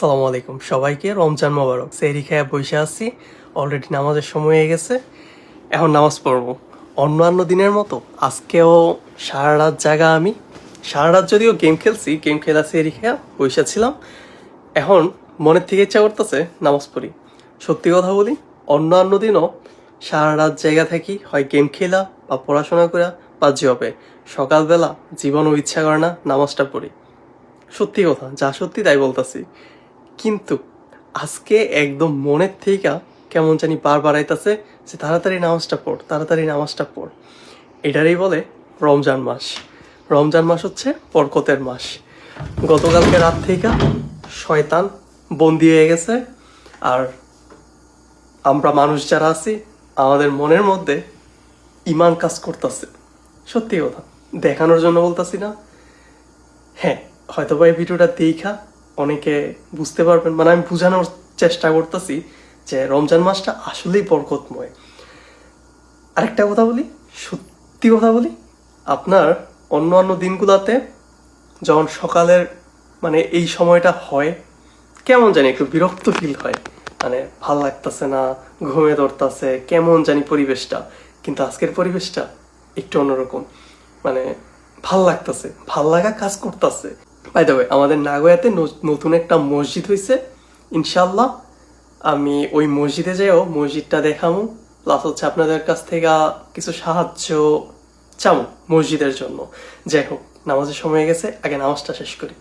আসসালামু আলাইকুম। সবাইকে রমজান মোবারক। সেহরি খেয়ে বসে আছি। অলরেডি নামাজের সময় হয়ে গেছে। এখন নামাজ পড়ব। অন্যান্য দিনের মতো আজকেও সারা রাত জাগা আমি। সারা রাত যদিও গেম খেলছি গেম খেলা, সেহরি খেয়া বসে ছিলাম। এখন মনের থেকে ইচ্ছা করতেছে নামাজ পড়ি। সত্যি কথা বলি, অন্যান্য দিনও সারা রাত জায়গা থাকি, হয় গেম খেলা বা পড়াশোনা করা বা জবে সকালবেলা জীবনও ইচ্ছা করে না নামাজটা পড়ি। সত্যি কথা, যা সত্যি তাই বলতাছি। কিন্তু আজকে একদম মনের থেকে কেমন জানি বারবার আইতাছে যে তাড়াতাড়ি নামাজটা পড়, তাড়াতাড়ি নামাজটা পড়। এটারই বলে রমজান মাস। রমজান মাস হচ্ছে বরকতের মাস। গতকালকে রাত থেকে শয়তান বন্দি হয়ে গেছে। আর আমরা মানুষ যারা আছি, আমাদের মনের মধ্যে ইমান কাজ করতেছে। সত্যি কথা, দেখানোর জন্য বলতাছি না। হ্যাঁ হয়তো বা এই ভিডিওটা দেখা অনেকে বুঝতে পারবেন মানে আমি বোঝানোর চেষ্টা করতেছি যে রমজান মাসটা আসলেই বরকতময়। আরেকটা কথা বলি, সত্যি কথা বলি, আপনার অন্য অন্য দিনগুলোতে যখন সকালের মানে এই সময়টা হয়, কেমন জানি একটু বিরক্ত ফিল হয়। মানে ভালো লাগতেছে না, ঘুমে ধরতেছে, কেমন জানি পরিবেশটা। কিন্তু আজকের পরিবেশটা একটু অন্যরকম। মানে ভালো লাগতেছে, ভালো লাগা কাজ করতেছে। বাই দ্য আমাদের নাগোয়াতে নতুন একটা মসজিদ হয়েছে ইনশাল্লাহ আমি ওই মসজিদে যাইও, মসজিদটা দেখামু। প্লাস হচ্ছে আপনাদের কাছ থেকে কিছু সাহায্য চামু মসজিদের জন্য। যাই হোক, নামাজের সময় গেছে, আগে নামাজটা শেষ করি।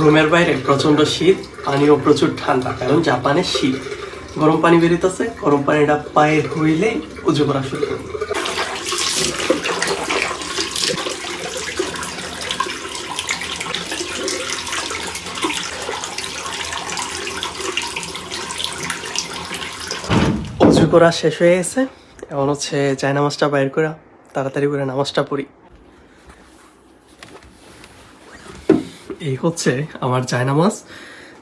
রুমের বাইরে প্রচণ্ড শীত, পানিও প্রচুর ঠান্ডা, কারণ জাপানে শীত। গরম পানি বেরিতেছে, গরম পানিটা পায়ে ধুইলেই উজু করা শুরু করি শেষ হয়ে গেছে। এখন হচ্ছে যাই নামাজটা বাইর করা, তাড়াতাড়ি করে নামাজটা পড়ি। এই হচ্ছে আমার জায়নামাজ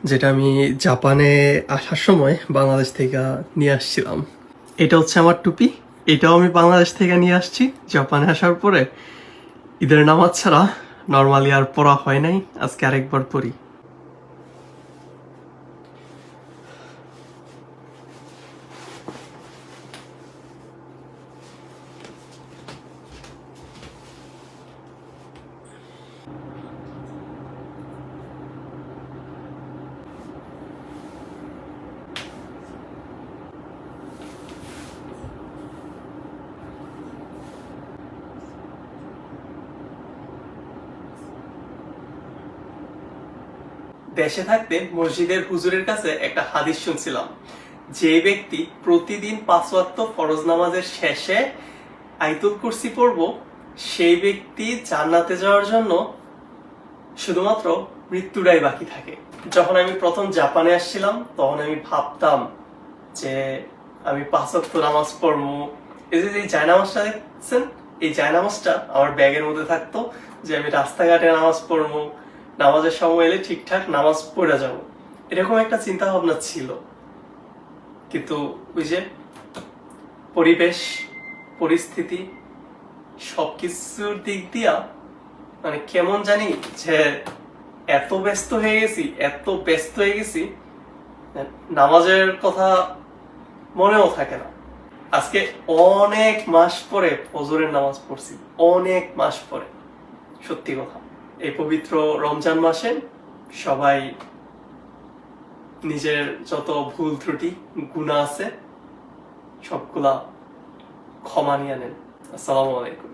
যেটা আমি জাপানে আসার সময় বাংলাদেশ থেকে নিয়ে আসছিলাম। এটা হচ্ছে আমার টুপি, এটাও আমি বাংলাদেশ থেকে নিয়ে আসছি। জাপানে আসার পরে ঈদের নামাজ ছাড়া নর্মালি আর পড়া হয় নাই, আজকে আরেকবার পড়ি। দেশে থাকতে মসজিদের হুজুরের কাছে একটা হাদিস শুনছিলাম। যে ব্যক্তি প্রতিদিন পাঁচ ফরজ নামাজের শেষে আইতুল কুরসি পড়ব, সেই ব্যক্তি জান্নাতে যাওয়ার জন্য শুধুমাত্র মৃত্যুটাই বাকি থাকে। যখন আমি প্রথম জাপানে আসছিলাম, তখন আমি ভাবতাম যে আমি পাঁচ নামাজ পড়ব। এই যে এই জায়নামাজটা দেখছেন, এই জায়নামাজটা আমার ব্যাগের মধ্যে থাকতো যে আমি রাস্তাঘাটে নামাজ পড়ব নামাজের সময় এলে ঠিকঠাক নামাজ পড়ে যাব। এরকম একটা চিন্তা ভাবনা ছিল। কিন্তু ওই যে পরিবেশ, পরিস্থিতি সবকিছুর দিক দিয়া মানে কেমন জানি যে এত ব্যস্ত হয়ে গেছি, এত ব্যস্ত হয়ে গেছি, নামাজের কথা মনেও থাকে না। আজকে অনেক মাস পরে ফজরের নামাজ পড়ছি, অনেক মাস পরে। সত্যি কথা। এই পবিত্র রমজান মাসে সবাই নিজের যত ভুল ত্রুটি গুণা আছে, সবগুলা ক্ষমা নিয়ে নেন। আসসালামু আলাইকুম।